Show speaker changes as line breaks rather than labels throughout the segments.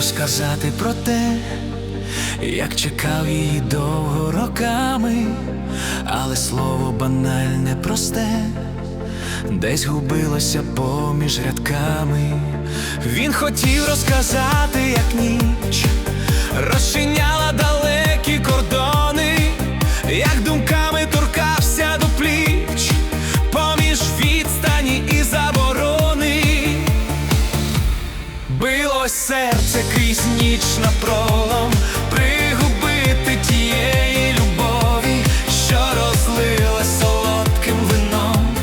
розказати про те, як чекав її довго роками, але слово банальне просте, десь губилося поміж рядками. Він хотів розказати, як ніч розчиняла далекі ніч напролом Пригубити тієї любові, що розлилась солодким вином.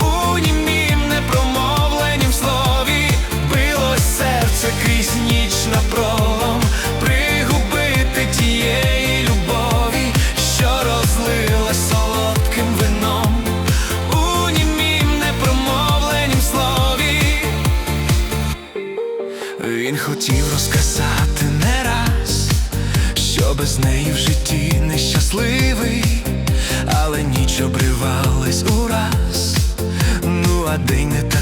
У німім непромовленім слові Билось серце крізь ніч напролом хотів розказати не раз, що без неї в житті нещасливий, але ніч обривалась ураз, ну а день не такий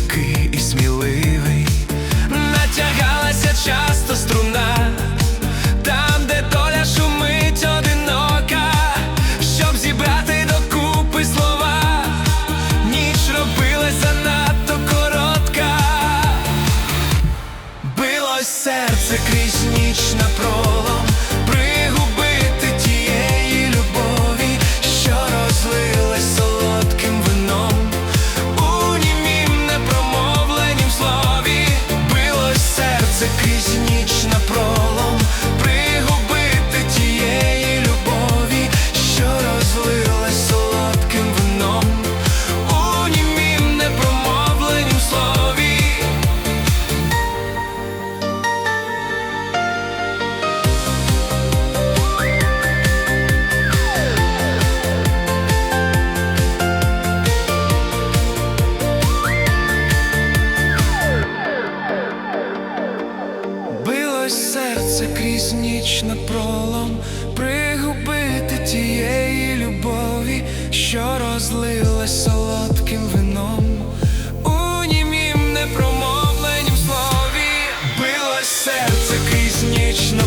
крізь ніч на пролом пригубити тієї любові, що розлилась солодким вином, у німім непромовленім слові. Билось серце крізь ніч на